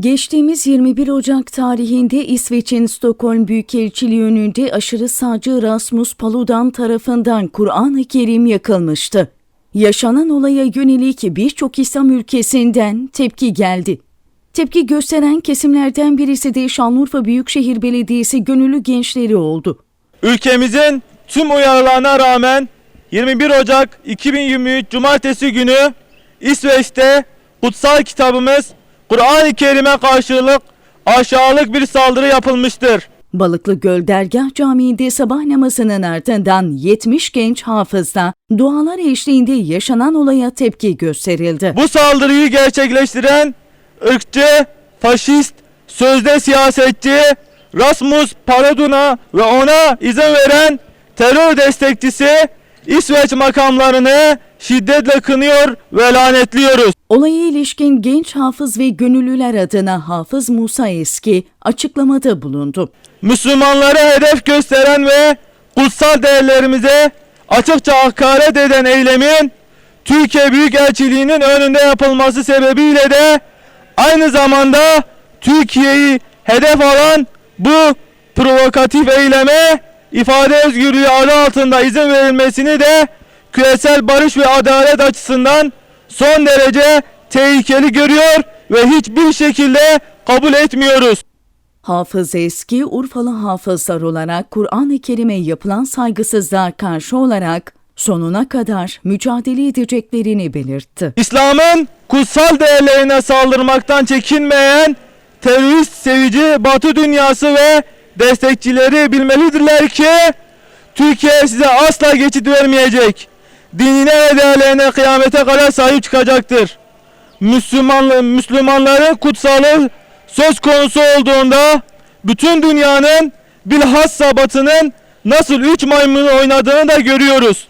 Geçtiğimiz 21 Ocak tarihinde İsveç'in Stockholm Büyükelçiliği önünde aşırı sağcı Rasmus Paludan tarafından Kur'an-ı Kerim yakılmıştı. Yaşanan olaya yönelik birçok İslam ülkesinden tepki geldi. Tepki gösteren kesimlerden birisi de Şanlıurfa Büyükşehir Belediyesi gönüllü gençleri oldu. Ülkemizin tüm uyarılarına rağmen 21 Ocak 2023 Cumartesi günü İsveç'te kutsal kitabımız Kur'an-ı Kerim'e karşılık aşağılık bir saldırı yapılmıştır. Balıklı Göl Dergah Camii'nde sabah namazının ardından 70 genç hafızla dualar eşliğinde yaşanan olaya tepki gösterildi. Bu saldırıyı gerçekleştiren ırkçı, faşist, sözde siyasetçi Rasmus Paludan'a ve ona izin veren terör destekçisi İsveç makamlarını şiddetle kınıyor ve lanetliyoruz. Olaya ilişkin genç hafız ve gönüllüler adına Hafız Musa Eski açıklamada bulundu. Müslümanlara hedef gösteren ve kutsal değerlerimize açıkça hakaret eden eylemin Türkiye Büyükelçiliği'nin önünde yapılması sebebiyle de aynı zamanda Türkiye'yi hedef alan bu provokatif eyleme ifade özgürlüğü adı altında izin verilmesini de küresel barış ve adalet açısından son derece tehlikeli görüyor ve hiçbir şekilde kabul etmiyoruz. Hafız Eski, Urfalı hafızlar olarak Kur'an-ı Kerim'e yapılan saygısızlığa karşı olarak sonuna kadar mücadele edeceklerini belirtti. İslam'ın kutsal değerlerine saldırmaktan çekinmeyen terörist sevici Batı dünyası ve destekçileri bilmelidirler ki Türkiye size asla geçit vermeyecek. Dinine ve değerlerine kıyamete kadar sahip çıkacaktır. Müslüman, Müslümanların kutsalı söz konusu olduğunda bütün dünyanın bilhassa batının nasıl üç maymunu oynadığını da görüyoruz.